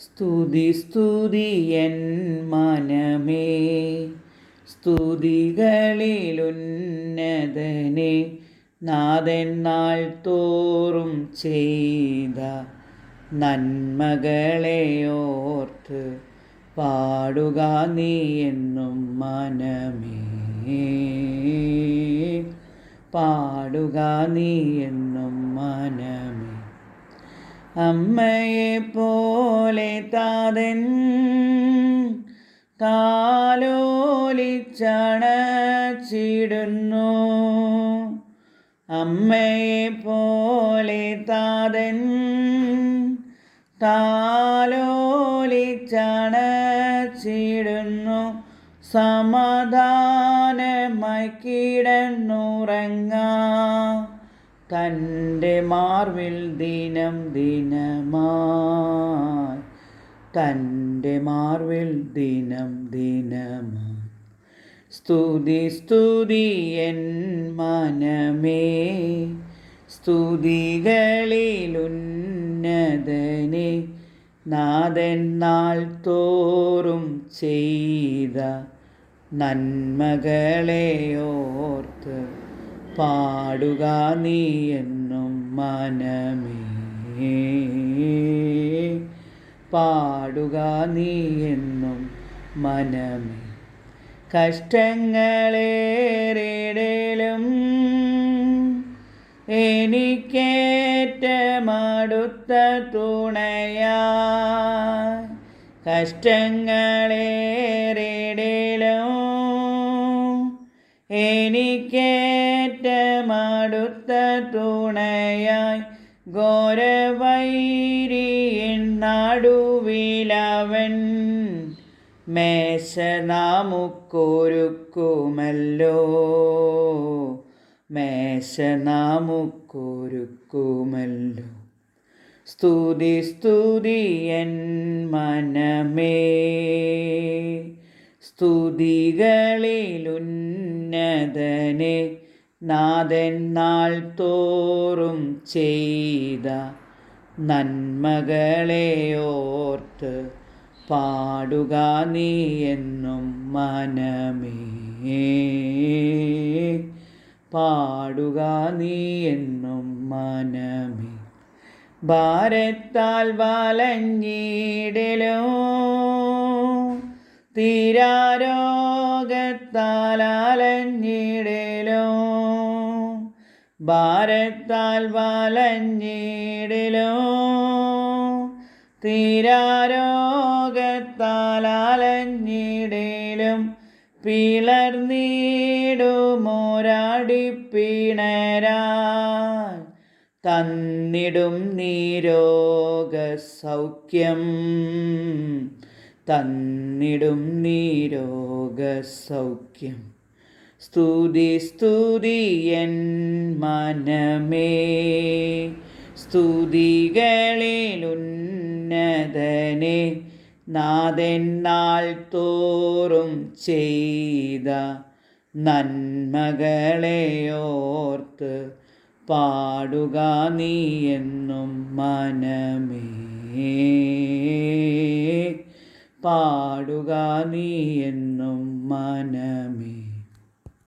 സ്തുതി സ്തുതി എൻ മനമേ. സ്തുതികളിലുന്നതനെ നാഥൻ നാൾ തോറും ചെയ്ത നന്മകളെ ഓർത്ത് പാടുക നീ എന്നും മനമേ. പാടുക നീ എന്നും മനമേ. അമ്മയെ പോലെ താതൻ താലോലിച്ചണച്ചിടുന്നു. അമ്മയെ പോലെ താതൻ താലോലിച്ചണച്ചിടുന്നു. സമാധാനമായി കിടന്നുറങ്ങാം. തന്റെ മാർവിൽ ദിനം ദിനമായി. തന്റെ മാർവിൽ ദിനം ദിനമായി. സ്തുതി സ്തുതി എൻ മനമേ. സ്തുതികളിലുന്നതനെ നാഥൻ നാൾ തോറും ചെയ്ത നന്മകളെ ഓർത്ത് പാടുക നീ എന്നും മനമേ. പാടുക നീ എന്നും മനമേ. കഷ്ടങ്ങളേറിടലും എനിക്കേറ്റമടുത്ത തുണയാ. കഷ്ടങ്ങളേറിടലും എനിക്കേറ്റമടുത്ത തുണയായി ഘോരവൈരിയിൻ നടുവിലവൻ മേശ നാമുക്കൊരുക്കുമല്ലോ മേശ നാമുക്കൊരുക്കുമല്ലോ സ്തുതി സ്തുതി എൻ മനമേ. സ്തുതികളിലുന്നതനെ നാഥൻ നാൾ തോറും ചെയ്ത നന്മകളെ ഓർത്ത് പാടുക നീ എന്നും മനമേ. പാടുക നീ എന്നും മനമേ. ഭാരത്താൽ വലഞ്ഞിടലോ തീരാരോഗത്താൽ ഭാരത്താൽ വലഞ്ഞിടിലോ തീരാരോഗത്താൽ അലഞ്ഞിടിലും പിളർന്നിടുമോരാടിപ്പിണരാൻ തന്നിടും നീരോഗ സൗഖ്യം തന്നിടും നീരോഗ സൗഖ്യം സ്തുതി സ്തുതി എൻ മനമേ. സ്തുതികളിലുന്നതനെ നാഥൻ നാൾ തോറും ചെയ്ത നന്മകളെയോർത്ത് പാടുക നീ എന്നും മനമേ. പാടുക നീ എന്നും മനമേ.